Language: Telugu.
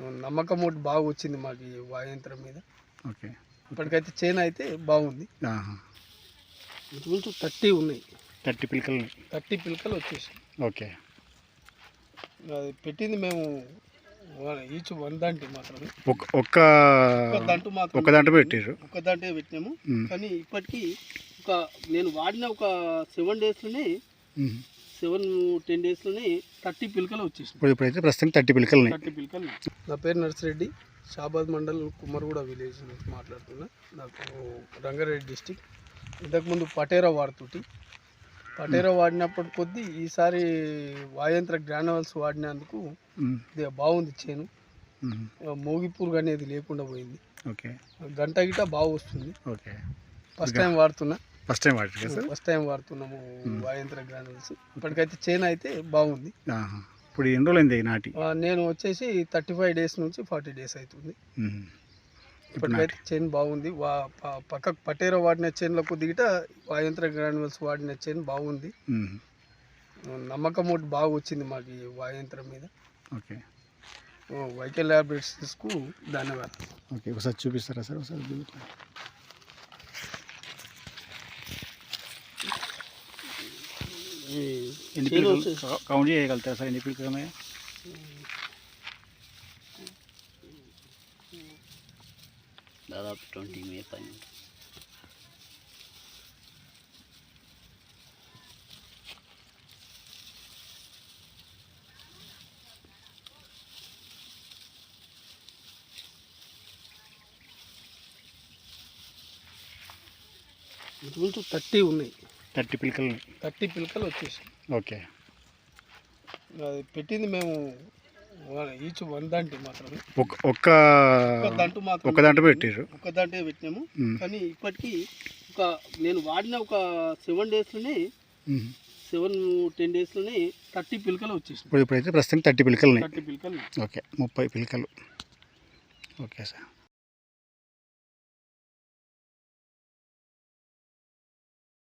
నమ్మకం ఒకటి బాగా వచ్చింది మాకు ఈ వాయంత్రం మీద. ఓకే. ఇప్పటికైతే చైన్ అయితే బాగుంది. ఇంచుమించు థర్టీ ఉన్నాయి. థర్టీ పిలకలు థర్టీ పిలకలు వచ్చేసి ఓకే. అది పెట్టింది మేము ఈచ్ వన్ దాంటి మాత్రమే. ఒక ఒక్క ఒక దాంట్లో మాత్రం ఒక దాంట్లో పెట్టారు ఒక దాంట్లో పెట్టినాము. కానీ ఇప్పటికీ ఒక నేను వాడిన ఒక సెవెన్ డేస్లోనే. సెవెన్ టెన్ డేస్లోనే థర్టీ పిలకలు వచ్చేసినాయి. ఇప్పుడు ఇప్పుడైతే ప్రస్తుతం థర్టీ పిలకలు ఉన్నాయి థర్టీ పిలకలు నా పేరు నర్సిరెడ్డి షాబాద్ మండల్ కుమ్మరిగూడ విలేజ్ నుంచి మాట్లాడుతున్నా. నాకు రంగారెడ్డి డిస్టిక్. ఇంతకుముందు పటేరా వాడుతుంటి పటేరా వాడినప్పటి కొద్దీ ఈసారి వాయంత్ర గ్రానవల్స్ వాడినందుకు బాగుంది చేను. మోగిపూరుగు అనేది లేకుండా పోయింది. ఓకే. గంట గిట బాగా వస్తుంది. ఓకే. ఫస్ట్ టైం వాడుతున్నా. ఫస్ట్ టైం వాడారు కదా సార్? ఫస్ట్ టైం వాడుతున్నాము వాయంత్ర గ్రానల్స్ ఇప్పటికైతే చేను అయితే బాగుంది. ఇప్పుడు ఎన్ని రోజులు అయింది నాటి? నేను వచ్చేసి థర్టీ ఫైవ్ డేస్ నుంచి ఫార్టీ డేస్ అవుతుంది. ఇప్పటికైతే చైన్ బాగుంది. వా పక్కకు పటేరా వాడిన చైన్లకు దిగిట వాయంత్ర గ్రాన్యువల్స్ వాడిన చైన్ బాగుంది. మ్మ్. నమ్మకం ఒకటి బాగా వచ్చింది మాకు ఈ వాయంత్రం మీద. ఓకే. వైకల్ ల్యాబరేటరీస్కు ధన్యవాదాలు. ఓకే ఒకసారి చూపిస్తారా సార్? ఒకసారి చూపిస్తా. ఈ ఎన్ని చైన్ పిలకలు వచ్చేసి కౌ- కౌంట్ చేయగలుగుతారా సార్ ఎన్ని పిలకలు ఉన్నాయి దాదాపు ట్వంటీ మే పైన ఇంచుమించు థర్టీ ఉన్నాయి థర్టీ పిలకలు థర్టీ పిలకలు వచ్చేసి ఓకే. అది పెట్టింది మేము ఈచ్ వన్ దాంటి మాత్రమే. ఒక ఒక్క ఒక దాంట్లో మాత్రం ఒక దాంట్లో పెట్టారు ఒక దాంట్లో పెట్టినాము. కానీ ఇప్పటికీ ఒక నేను వాడిన ఒక సెవెన్ డేస్లోనే. సెవెన్ టెన్ డేస్లోనే థర్టీ పిలకలు వచ్చేసినాయి. ఇప్పుడు ఇప్పుడైతే ప్రస్తుతం థర్టీ పిలకలు ఉన్నాయి. థర్టీ పిలకలు ఓకే ముప్పై పిలకలు. Okay sir.